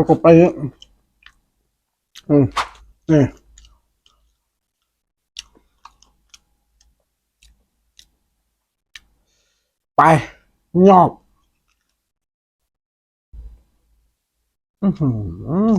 ประกบไปเยอะอืมนี่ไปยอบอือหือ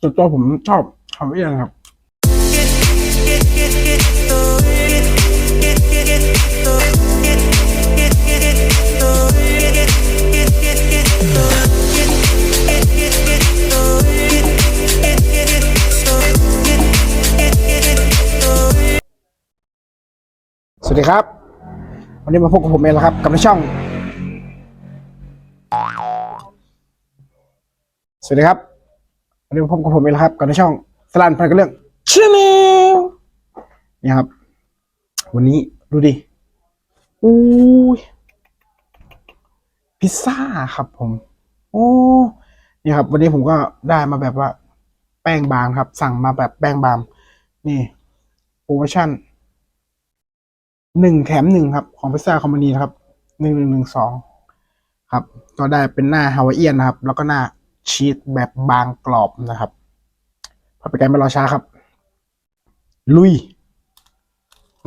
ส่วนตัวผมชอบฮาวายเอียนครับ สวัสดีครับ วันนี้มาพบกับผมเองแล้วครับ กับในช่อง สวัสดีครับ วันนี้มาพบกับผมเองแล้วครับ กับในช่องสลันพันกันเรื่องชาแนลนี่ครับ วันนี้ดูดิอู้ยพิซซ่าครับผม โอ้นี่ครับ วันนี้ผมก็ได้มาแบบว่า แป้งบางครับ สั่งมาแบบแป้งบางนี่โปรโมชั่น หนึ่งแถมหนึ่งครับของพิซซ่าคอมพานีนะครับหนึ่งหนึ่งหนึ่งสองครับ ก็ได้เป็นหน้าฮาวายเอียนนะครับ แล้วก็หน้าชีสแบบบางกรอบนะครับพอไปกันไม่รอช้าครับ ลุย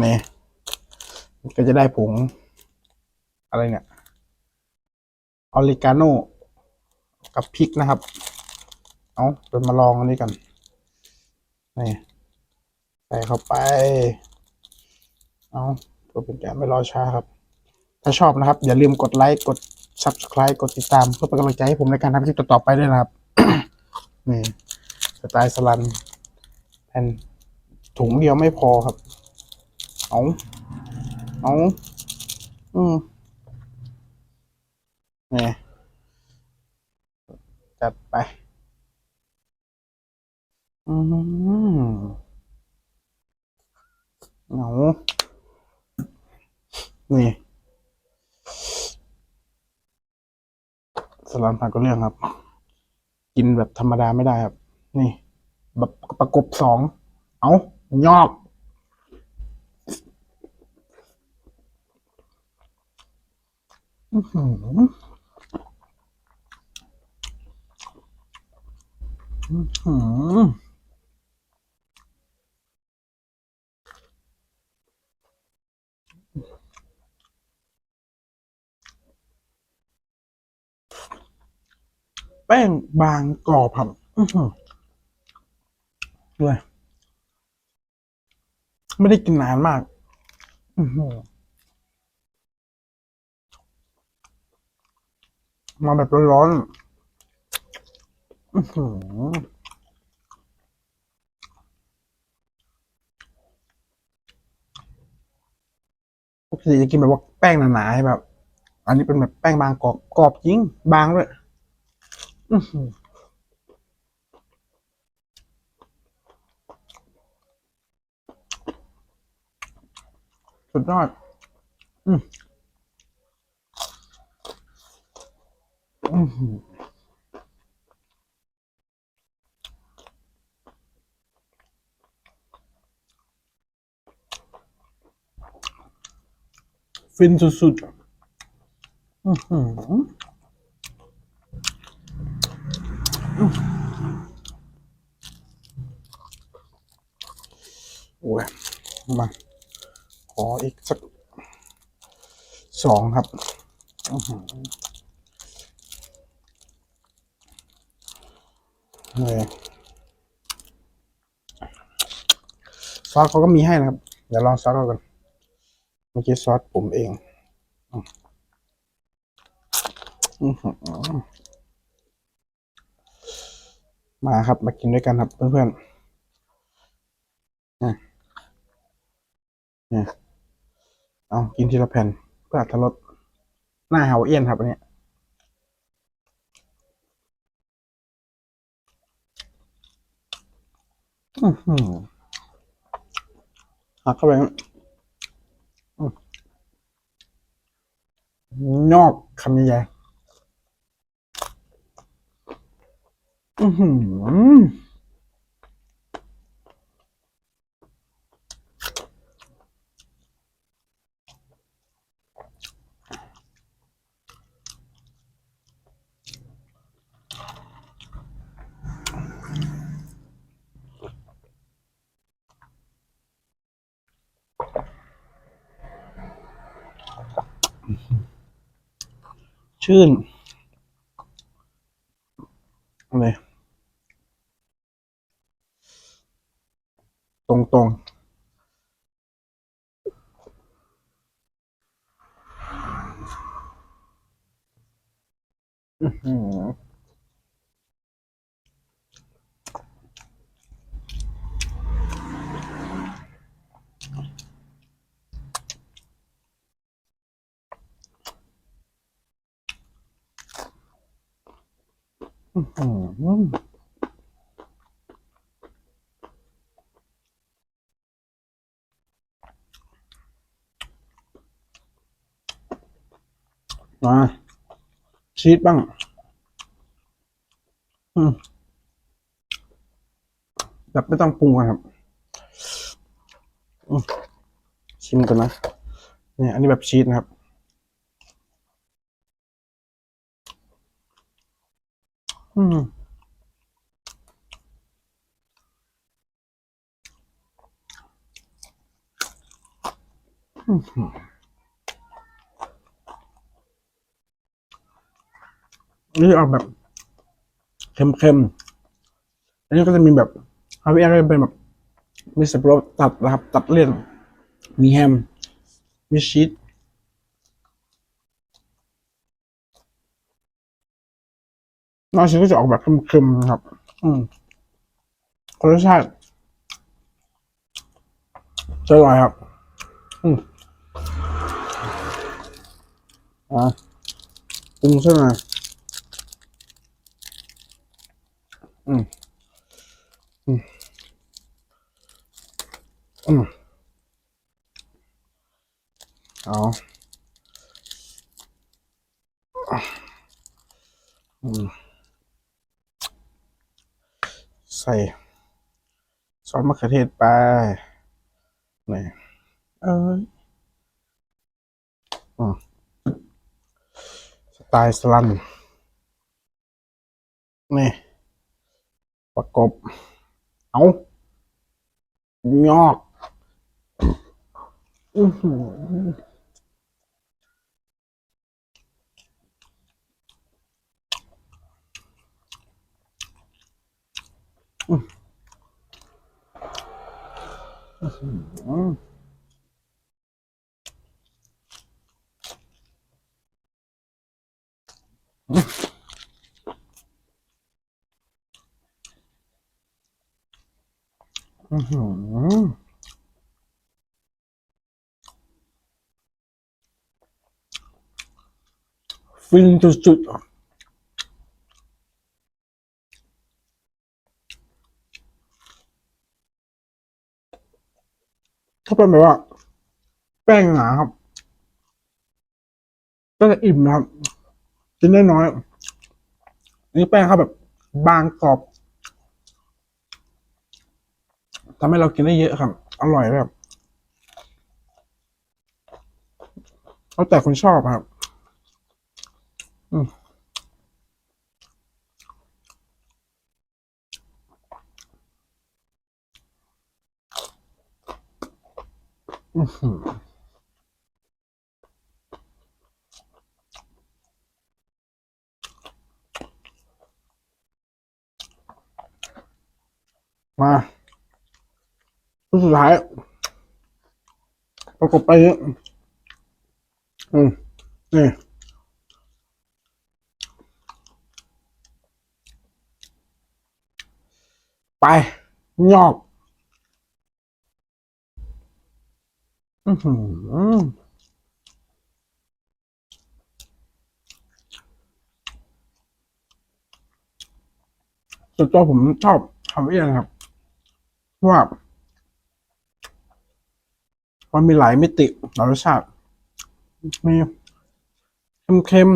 นี่ก็จะได้ผง อะไรเนี่ยออริกาโนกับพริกนะครับ เอาเป็นมาลองอันนี้กันนี่ใส่เข้าไป เอา เพื่อเป็นการไม่รอช้าครับ ถ้าชอบนะครับ อย่าลืมกดไลค์กด subscribe กดติดตาม เพื่อเป็นกำลังใจให้ผมในการทำคลิปต่อๆไปด้วยนะครับนี่สไตล์สลันแผ่นถุงเดียวไม่พอครับ เอาเอาอืมนี่จัดไป อืมเอา นี่สลันผักก็เรื่องครับ กินแบบธรรมดาไม่ได้ครับ นี่แบบประกบสองเอายอกอื้อหืออื้อหือ แป้งบางกรอบครับด้วยไม่ได้กินนานมากมาแบบร้อนๆปกติจะกินแบบว่าแป้งหนาๆแบบ อันนี้เป็นแบบแป้งบางกรอบกรอบจริง บางด้วย อื้อหือสุดยอด อืมอื้อหือฟินสุดๆ อื้อหือ โอ้ยมา ข ออีกสักสองครับอื้อหือนี่ซอสเขาก็มีให้นะครับ เดี๋ยวลองซอสเขากันเมื่อกี้ซอสผมเองมาครับ มากินด้วยกันครับเพื่อนๆเนี่ย เอากินทีละแผ่นเพื่ออรรถรสหน้าเฮาเอียนครับอันเนี้ยอือหือหักเข้าไปครับอื้อนอกคำใหญ่อือหือ ชื่นเลยตรงตรงอื้อหืออื้อหือ มาชีสบ้าง อืมแบบไม่ต้องปรุงครับ ชิมกันนะ เนี่ย อันนี้แบบชีสนะครับ อืมอื้อหือนี่ออกแบบเค็มๆ อันนี้ก็จะมีแบบฮาวิเอร์เป็นแบบมีสับปะรดตัดนะครับตัดเลี่ยนมีแฮม มีชีส นอกชีสก็จะออกแบบเค็มๆนะครับ อืมรสชาติจะอร่อยครับ อืมอะปรุงซะหน่อยอืม อืม อืมเอาอืม ใส่ซอสมะเขือเทศไปนี่เอ้ยอืมสไตล์สลันนี่ประกบ เอายอก อือหือ อืมอืมอือหือฟินสุดๆ ถ้าเป็นแบบว่า แป้งหนาครับ ก็จะอิ่มนะครับ กินได้น้อยนนี้แป้งเขาแบบ บางกรอบทำให้เรากินได้เยอะครับ อร่อยแบบแล้วแต่คนชอบครับ อืมอื้อหือ มาสุดท้ายประกบไปเยอะอืมนี่ไปยอก อือหือ ส่วนตัวผมชอบฮาวเอียนครับเพราะว่ามันมีหลายมิติหลายรสชาติมีเค็ม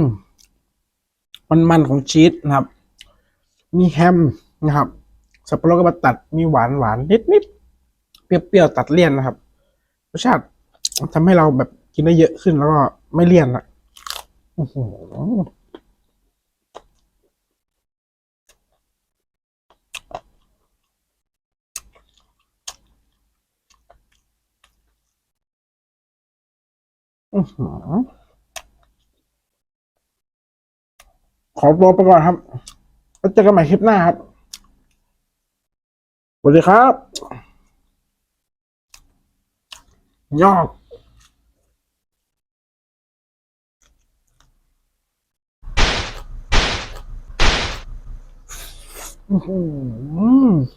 ๆมันๆของชีสนะครับ มีแฮมนะครับ สับปะรดก็มาตัดมีหวานหวานนิดๆเปรี้ยวๆตัดเลี่ยนนะครับ รสชาติ ทำให้เราแบบกินได้เยอะขึ้นแล้วก็ไม่เลี่ยนละอื้อหืออื้อหืออตัวไปก่อนครับแล้วเจอกันใหม่คลิปหน้าครับ สวัสดีครับ ยอก อื้อหือ